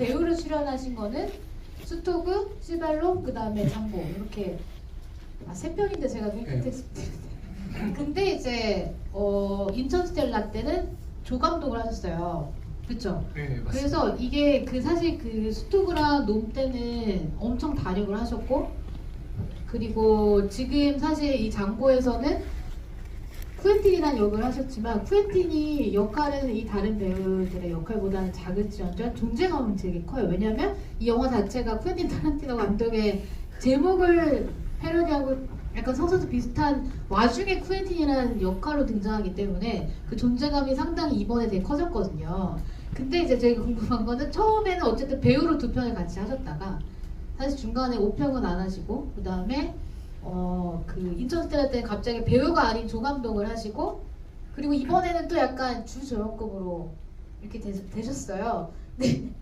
배우로 출연하신 거는 수토그, 시발롬, 그 다음에 장보 이렇게 아, 세 편인데 제가 눈 네. 근데 이제 어, 인천 스텔라 때는 조 감독을 하셨어요. 그렇죠? 네, 맞습니다. 그래서 이게 그 사실 그 스토그랑 놈 때는 엄청 단역을 하셨고 그리고 지금 사실 이 장고에서는 쿠엔틴이라는 역을 하셨지만 쿠엔틴이 역할은 이 다른 배우들의 역할보다는 작을지언정 존재감은 되게 커요. 왜냐하면 이 영화 자체가 쿠엔틴 타란티노 감독의 제목을 패러디하고 약간 성서도 비슷한 와중에 쿠엔틴이라는 역할로 등장하기 때문에 그 존재감이 상당히 이번에 되게 커졌거든요. 근데 이제 제가 궁금한 거는 처음에는 어쨌든 배우로 두 편을 같이 하셨다가 사실 중간에 5편은 안 하시고 그 다음에 어 그 인천 스텔라 때는 갑자기 배우가 아닌 조감독을 하시고 그리고 이번에는 또 약간 주조연급으로 이렇게 되, 되셨어요. 네.